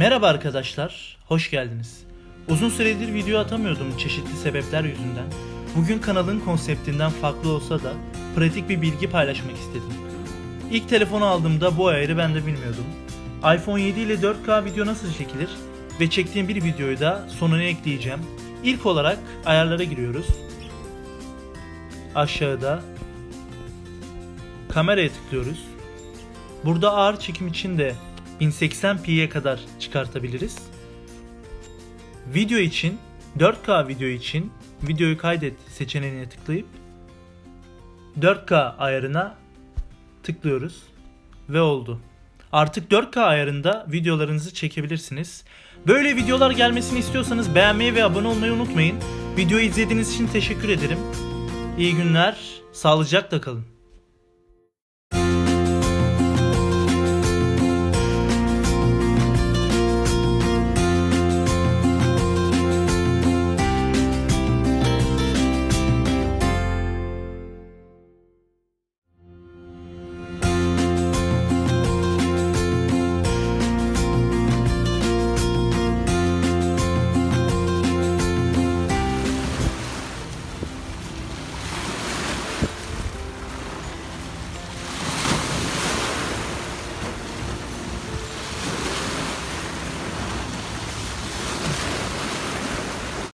Merhaba arkadaşlar, hoş geldiniz. Uzun süredir video atamıyordum çeşitli sebepler yüzünden. Bugün kanalın konseptinden farklı olsa da pratik bir bilgi paylaşmak istedim. İlk telefonu aldığımda bu ayarı ben de bilmiyordum. iPhone 7 ile 4K video nasıl çekilir ve çektiğim bir videoyu da sonuna ekleyeceğim. İlk olarak ayarlara giriyoruz. Aşağıda kameraya tıklıyoruz. Burada ağır çekim için de 1080p'ye kadar çıkartabiliriz. Video için 4K video için videoyu kaydet seçeneğine tıklayıp 4K ayarına tıklıyoruz ve oldu. Artık 4K ayarında videolarınızı çekebilirsiniz. Böyle videolar gelmesini istiyorsanız beğenmeyi ve abone olmayı unutmayın. Videoyu izlediğiniz için teşekkür ederim. İyi günler, sağlıcakla kalın.